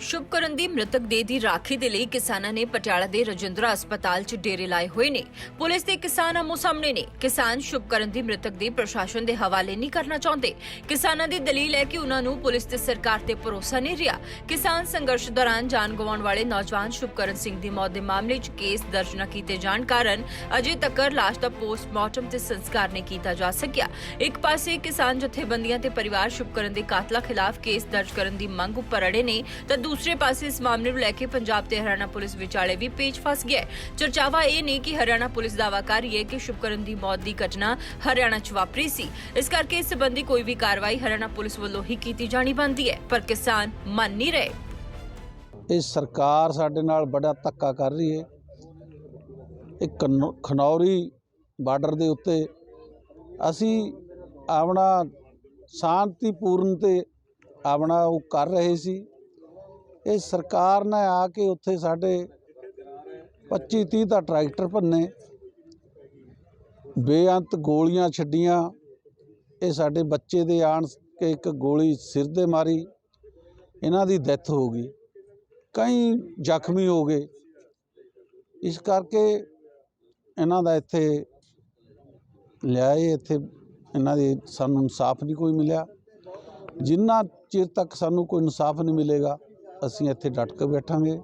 ਸ਼ੁਭਕਰਨ ਦੀ ਮ੍ਰਿਤਕ ਦੇਹ ਦੀ ਰਾਖੀ ਦੇ ਲਈ ਕਿਸਾਨਾਂ ਨੇ ਪਟਿਆਲਾ ਦੇ ਰਜਿੰਦਰਾ ਹਸਪਤਾਲ 'ਚ ਡੇਰੇ ਲਾਏ ਹੋਏ ਨੇ। ਪੁਲਿਸ ਤੇ ਕਿਸਾਨ ਆਮੋ ਸਾਹਮਣੇ ਨੇ। ਕਿਸਾਨ ਸ਼ੁਭਕਰਨ ਦੀ ਮ੍ਰਿਤਕ ਦੀ ਪ੍ਰਸ਼ਾਸਨ ਦੇ ਹਵਾਲੇ ਨਹੀਂ ਕਰਨਾ ਚਾਹੁੰਦੇ। ਕਿਸਾਨਾਂ ਦੀ ਦਲੀਲ ਹੈ ਕਿ ਉਹਨਾਂ ਨੂੰ ਪੁਲਿਸ ਤੇ ਸਰਕਾਰ ਤੇ ਭਰੋਸਾ ਨਹੀਂ ਰਿਹਾ। ਕਿਸਾਨ ਸੰਘਰਸ਼ ਦੌਰਾਨ ਜਾਨ ਗਵਾਉਣ ਵਾਲੇ ਨੌਜਵਾਨ ਸ਼ੁਭਕਰਨ ਸਿੰਘ ਦੀ ਮੌਤ ਦੇ ਮਾਮਲੇ 'ਚ ਕੇਸ ਦਰਜ ਨਾ ਕੀਤੇ ਜਾਣ ਕਾਰਨ ਅਜੇ ਤੱਕ ਲਾਸ਼ ਦਾ ਪੋਸਟਮਾਰਟਮ ਤੇ ਸੰਸਕਾਰ ਨਹੀਂ ਕੀਤਾ ਜਾ ਸਕਿਆ। ਇੱਕ ਪਾਸੇ ਕਿਸਾਨ ਜਥੇਬੰਦੀਆਂ ਤੇ ਪਰਿਵਾਰ ਸ਼ੁਭਕਰਨ ਦੇ ਕਾਤਲਾ ਖਿਲਾਫ ਕੇਸ ਦਰਜ ਕਰਨ ਦੀ ਮੰਗ ਉੱਪਰ ਅੜੇ ਨੇ ਤਾਂ ਦੂਸਰੇ ਪਾਸੇ ਇਸ ਮਾਮਲੇ ਨੂੰ ਲੈ ਕੇ ਪੰਜਾਬ ਤੇ ਹਰਿਆਣਾ ਪੁਲਿਸ ਵਿਚਾਲੇ ਵੀ ਪੇਚ ਫਸ ਗਿਆ ਹੈ। ਚਰਚਾਵਾ ਇਹ ਨਹੀਂ ਕਿ ਹਰਿਆਣਾ ਪੁਲਿਸ ਦਾਅਵਾ ਕਰ ਰਹੀ ਹੈ ਕਿ ਸ਼ੁਭਕਰਨ ਦੀ ਮੌਤ ਦੀ ਘਟਨਾ ਹਰਿਆਣਾ 'ਚ ਵਾਪਰੀ ਸੀ। ਇਸ ਕਰਕੇ ਇਸ ਸੰਬੰਧੀ ਕੋਈ ਵੀ ਕਾਰਵਾਈ ਹਰਿਆਣਾ ਪੁਲਿਸ ਵੱਲੋਂ ਹੀ ਕੀਤੀ ਜਾਣੀ ਬਣਦੀ ਹੈ, ਪਰ ਕਿਸਾਨ ਮੰਨ ਨਹੀਂ ਰਹੇ। ਇਹ ਸਰਕਾਰ ਸਾਡੇ ਨਾਲ ਬੜਾ ਧੱਕਾ ਕਰ ਰਹੀ ਹੈ। ਇਹ ਖਨੌਰੀ ਬਾਰਡਰ ਦੇ ਉੱਤੇ ਅਸੀਂ ਆਪਣਾ ਸ਼ਾਂਤੀਪੂਰਨ ਤੇ ਆਪਣਾ ਉਹ ਕਰ ਰਹੇ ਸੀ। ਇਹ ਸਰਕਾਰ ਨੇ ਆ ਕੇ ਉੱਥੇ ਸਾਡੇ 25 30 ਦਾ ਟਰੈਕਟਰ ਭੰਨੇ। ਬੇਅੰਤ ਗੋਲੀਆਂ ਛੱਡੀਆਂ। ਇਹ ਸਾਡੇ ਬੱਚੇ ਦੇ ਆਣ ਕੇ ਇੱਕ ਗੋਲੀ ਸਿਰ ਦੇ ਮਾਰੀ। ਇਹਨਾਂ ਦੀ ਡੈਥ ਹੋ ਗਈ। ਕਈ ਜ਼ਖਮੀ ਹੋ ਗਏ। ਇਸ ਕਰਕੇ ਇਹਨਾਂ ਦਾ ਇੱਥੇ ਲਿਆਏ। ਇੱਥੇ ਇਹਨਾਂ ਦੇ ਸਾਨੂੰ ਇਨਸਾਫ ਨਹੀਂ ਕੋਈ ਮਿਲਿਆ। ਜਿੰਨਾ ਚਿਰ ਤੱਕ ਸਾਨੂੰ ਕੋਈ ਇਨਸਾਫ ਨਹੀਂ ਮਿਲੇਗਾ ਅਸੀਂ ਇੱਥੇ ਡਟ ਕੇ ਬੈਠਾਂਗੇ।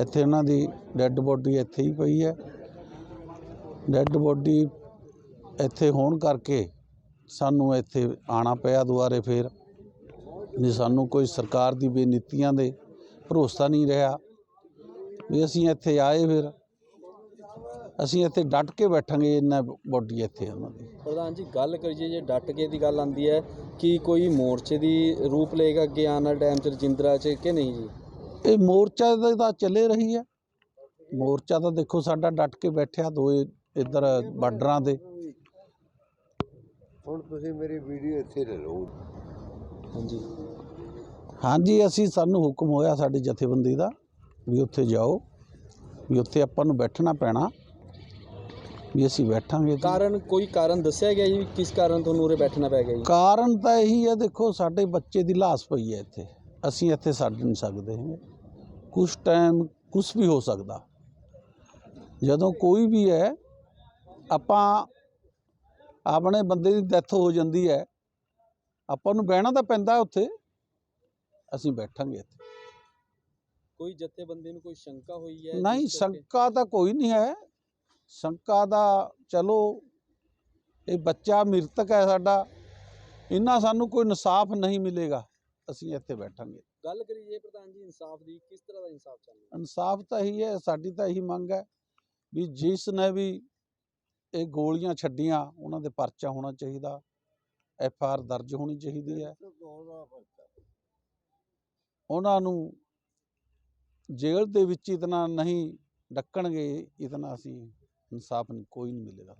ਇੱਥੇ ਉਹਨਾਂ ਦੀ ਡੈੱਡ ਬੋਡੀ ਇੱਥੇ ਹੀ ਪਈ ਹੈ। ਡੈੱਡ ਬੋਡੀ ਇੱਥੇ ਹੋਣ ਕਰਕੇ ਸਾਨੂੰ ਇੱਥੇ ਆਣਾ ਪਿਆ ਦੁਬਾਰੇ ਫੇਰ। ਵੀ ਸਾਨੂੰ ਕੋਈ ਸਰਕਾਰ ਦੀ ਬੇਨੀਤੀਆਂ ਦੇ ਭਰੋਸਾ ਨਹੀਂ ਰਿਹਾ। ਵੀ ਅਸੀਂ ਇੱਥੇ ਆਏ ਫਿਰ। ਅਸੀਂ ਇੱਥੇ ਡਟ ਕੇ ਬੈਠਾਂਗੇ ਇਹਨਾਂ ਬੋਡੀ ਇੱਥੇ ਉਹਨਾਂ ਦੀ। ਪ੍ਰਧਾਨ ਜੀ ਗੱਲ ਕਰੀਏ ਜੇ ਡਟ ਕੇ ਦੀ ਗੱਲ ਆਂਦੀ ਹੈ ਕਿ ਕੋਈ ਮੋਰਚੇ ਦੀ ਰੂਪ ਲਏਗਾ ਅੱਗੇ ਆਉਣ ਵਾਲੇ ਟਾਈਮ 'ਚ ਰਜਿੰਦਰਾ 'ਚ ਕਿ ਨਹੀਂ ਜੀ? ਇਹ ਮੋਰਚਾ ਦਾ ਤਾਂ ਚੱਲੇ ਰਹੀ ਹੈ। ਮੋਰਚਾ ਤਾਂ ਦੇਖੋ ਸਾਡਾ ਡਟ ਕੇ ਬੈਠਿਆ ਦੋਏ ਇੱਧਰ ਬਾਰਡਰਾਂ ਦੇ। ਹੁਣ ਤੁਸੀਂ ਮੇਰੀ ਵੀਡੀਓ ਇੱਥੇ ਲੈ ਲਓ। ਹਾਂਜੀ। ਹਾਂਜੀ ਅਸੀਂ ਸਾਨੂੰ ਹੁਕਮ ਹੋਇਆ ਸਾਡੀ ਜਥੇਬੰਦੀ ਦਾ ਵੀ ਉੱਥੇ ਜਾਓ ਵੀ ਉੱਥੇ ਆਪਾਂ ਨੂੰ ਬੈਠਣਾ ਪੈਣਾ। ਵੀ ਅਸੀਂ ਬੈਠਾਂਗੇ। ਕਾਰਨ ਕੋਈ ਕਾਰਨ ਦੱਸਿਆ ਗਿਆ ਜੀ ਕਿਸ ਕਾਰਨ ਤੁਹਾਨੂੰ ਉਰੇ ਬੈਠਣਾ ਪੈ ਗਿਆ ਜੀ? ਕਾਰਨ ਤਾਂ ਇਹੀ ਹੈ ਦੇਖੋ ਸਾਡੇ ਬੱਚੇ ਦੀ ਲਾਸ਼ ਪਈ ਹੈ ਇੱਥੇ। ਅਸੀਂ ਇੱਥੇ ਛੱਡ ਨਹੀਂ ਸਕਦੇ ਹਾਂ ਕੁਝ ਟਾਈਮ ਕੁਝ ਵੀ ਹੋ ਸਕਦਾ। ਜਦੋਂ ਕੋਈ ਵੀ ਹੈ ਆਪਾਂ ਆਪਣੇ ਬੰਦੇ ਦੀ ਡੈਥ ਹੋ ਜਾਂਦੀ ਹੈ। ਆਪਾਂ ਨੂੰ ਬਹਿਣਾ ਤਾਂ ਪੈਂਦਾ ਉੱਥੇ। ਅਸੀਂ ਬੈਠਾਂਗੇ ਇੱਥੇ। ਕੋਈ ਜਥੇਬੰਦੀ ਨੂੰ ਕੋਈ ਸ਼ੰਕਾ ਹੋਈ ਹੈ? ਨਹੀਂ ਕਰਕੇ- ਸ਼ੰਕਾ ਤਾਂ ਕੋਈ ਨਹੀਂ ਹੈ। ਸ਼ੰਕਾ ਦਾ ਚਲੋ ਇਹ ਬੱਚਾ ਮ੍ਰਿਤਕ ਹੈ ਸਾਡਾ ਇੰਨਾ ਸਾਨੂੰ ਕੋਈ ਇਨਸਾਫ ਨਹੀਂ ਮਿਲੇਗਾ ਅਸੀਂ ਇੱਥੇ ਬੈਠਾਂਗੇ। ਗੱਲ ਕਰੀਏ ਪ੍ਰਧਾਨ ਜੀ ਇਨਸਾਫ ਦੀ ਕਿਸ ਤਰ੍ਹਾਂ ਦਾ ਇਨਸਾਫ ਚਾਹੁੰਦੇ ਇਨਸਾਫ ਤਾਂ ਇਹੀ ਹੈ ਸਾਡੀ ਤਾਂ ਇਹੀ ਮੰਗ ਹੈ ਵੀ ਜਿਸ ਨੇ ਵੀ ਇਹ ਗੋਲੀਆਂ ਛੱਡੀਆਂ ਉਹਨਾਂ ਦੇ ਪਰਚਾ ਹੋਣਾ ਚਾਹੀਦਾ ਐਫ ਆਰ ਦਰਜ ਹੋਣੀ ਚਾਹੀਦੀ ਹੈ। ਉਹਨਾਂ ਨੂੰ ਜੇਲ੍ਹ ਦੇ ਵਿੱਚ ਇਤਨਾ ਨਹੀਂ ਡੱਕਣਗੇ ਇਤਨਾ ਅਸੀਂ इंसाफ कोई नहीं मिलेगा